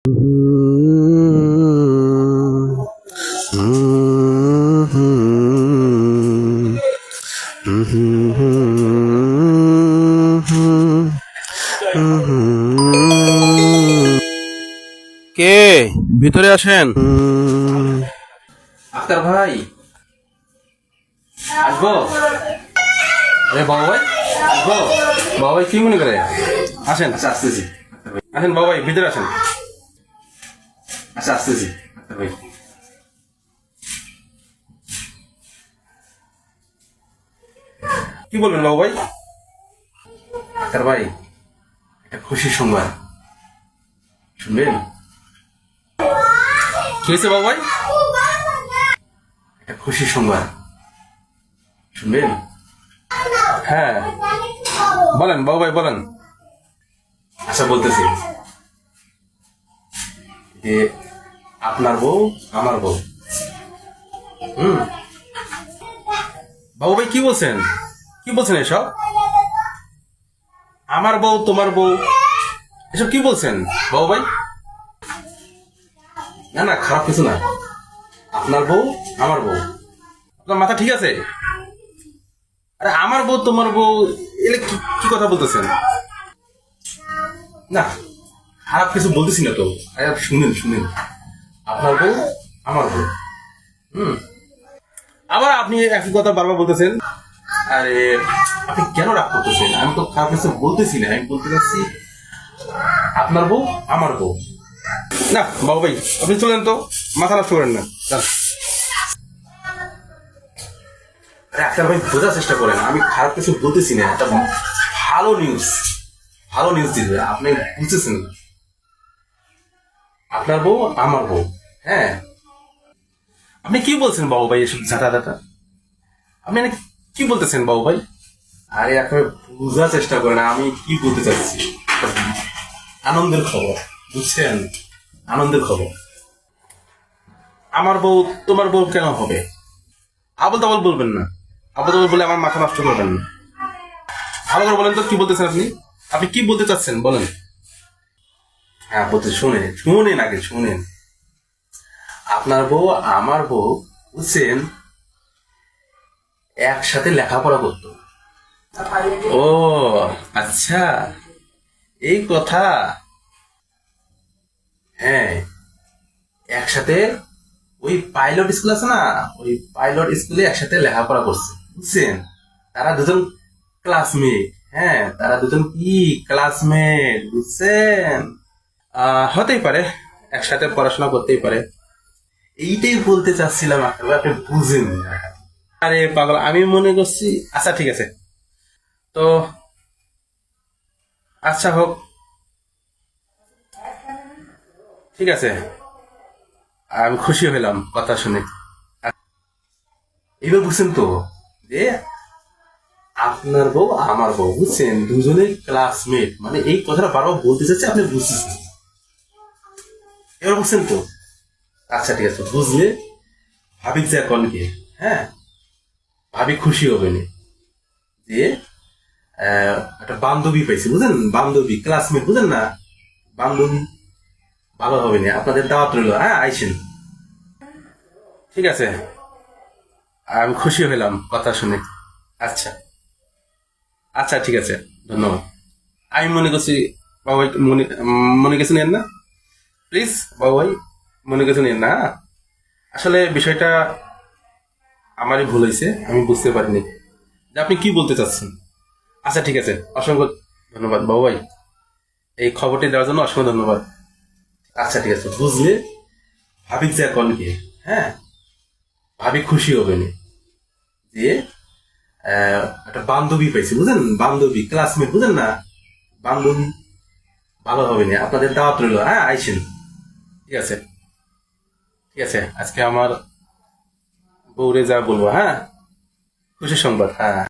কে? ভিতরে আসেন। আক্তার ভাই। আসব? আরে বাবা ভাই আসব? বাবা ভাই কি মনে করে? আসেন। আচ্ছা আসতেছি। আসেন বাবা ভাই ভিতরে আসেন। আচ্ছা আসতেছি। আক্তার ভাই। কি বলবেন, বাবু ভাই? আক্তার ভাই, একটা খুশির সংবাদ শুনবেন? কি হয়েছে, বাবু ভাই? একটা খুশির সংবাদ শুনবেন? হ্যাঁ। বলেন, বাবু ভাই, বলেন। আচ্ছা বলতেছি। যে আপনার বউ, আমার বউ। হুম? বাবু ভাই, কি বলছেন? কি বলছেন এসব? আমার বউ, তোমার বউ, এসব কি বলছেন? বাবু ভাই? না না, খারাপ কিছু না। আপনার বউ, আমার বউ। আপনার মাথা ঠিক আছে? আরে, আমার বউ, তোমার বউ, এলে কি কথা বলতেছেন? না। খারাপ কিছু বলতেছি না তো। শুনেন শুনেন। আপনার বউ, আমার বউ। আবার আপনি একই কথা বারবার বলতেছেন। আরে, আপনি কেন রাগ করতেছেন? আমি তো খারাপ কিছু বলতেছি না, আমি বলতে চাচ্ছি আপনার বউ, আমার বউ। না, বাবু ভাই, আপনি চলেন তো, মাথা নষ্ট করেন না। আক্তার ভাই, বোঝার চেষ্টা করেন, আমি খারাপ কিছু বলতেছি না একটা ভালো নিউজ ভালো নিউজ দিতে আপনি বুঝতেছেন না। আপনার বউ আমার বউ। হ্যাঁ। আপনি কি বলছেন বাবু ভাই এসব ঝাঁটা ডাটা আপনি কি বলতেছেন বাবু ভাই? আরে একেবারে বোঝার চেষ্টা করেন আমি কি বলতে চাচ্ছি? আনন্দের খবর বুঝছেন? আনন্দের খবর। আমার বউ তোমার বউ কেন হবে? আবল তাবল বলবেন না। আবল তাবল বলে আমার মাথা নষ্ট করবেন না। ভালো করে বলেন তো কি বলতেছেন আপনি? আপনি কি বলতে চাচ্ছেন? বলেন। হ্যাঁ বলতে শুনেন শুনেন আগে, শুনেন। আপনার বউ, আমার বউ বুঝছেন একসাথে লেখাপড়া করতো। ও আচ্ছা। এই কথা? হ্যাঁ একসাথে ওই পাইলট স্কুল আছে না, ওই পাইলট স্কুলে একসাথে লেখাপড়া করছে, বুঝছেন? তারা দুজন ক্লাসমেট হ্যাঁ তারা দুজন কি ক্লাসমেট বুঝছেন? হতেই পারে, একসাথে পড়াশোনা করতেই পারে। এইটাই বলতে চাচ্ছিলাম আপনি বুঝেন আরে পাগল, আমি মনে করছি আচ্ছা ঠিক আছে। তো আচ্ছা হোক। ঠিক আছে। আমি খুশি হইলাম কথা শুনে। এবার বুঝছেন তো, যে আপনার বউ, আমার বউ, বুঝছেন? দুজনে ক্লাসমেট মানে এই কথাটা বারবার বলতে চাচ্ছে, আপনি বুঝতেছেন। এবার বুঝছেন তো? আচ্ছা ঠিক আছে, বুঝলে? ভাবি যে এখন কি? হ্যাঁ? ভাবি খুশি হবে যে একটা বান্ধবী পাইছি, বুঝলেন? বান্ধবী ক্লাসমেট বুঝলেন না? বান্ধবী, ভালো হবে না, আপনাদের দাওয়াত রইল হ্যাঁ আইসেন। ঠিক আছে? আমি খুশি হইলাম কথা শুনে। আচ্ছা। আচ্ছা ঠিক আছে, ধন্যবাদ। আমি মনে করছি বাবাই মনে মনে কিছু নেন না? প্লিজ বাবাই মনে কিছু নেন না? আসলে বিষয়টা আমারই ভুল হয়েছে, আমি বুঝতে পারিনি। যে আপনি কি বলতে চাচ্ছেন? আচ্ছা ঠিক আছে, অসংখ্য ধন্যবাদ, বাবু ভাই। এই খবরটি দেওয়ার জন্য অসংখ্য ধন্যবাদ। আচ্ছা ঠিক আছে, বুঝলে ভাবি যে এখন কি হ্যাঁ ভাবি খুশি হবে না যে একটা বান্ধবী পাইছি, বুঝলেন? বান্ধবী ক্লাসমেট বুঝলেন না? বান্ধবী ভালো হবে না, আপনাদের দাওয়াত রইল হ্যাঁ আইসেন। ঠিক আছে। ঠিক আছে আজকে আমার বউরে যা বলব হ্যাঁ? খুশি সংবাদ হ্যাঁ।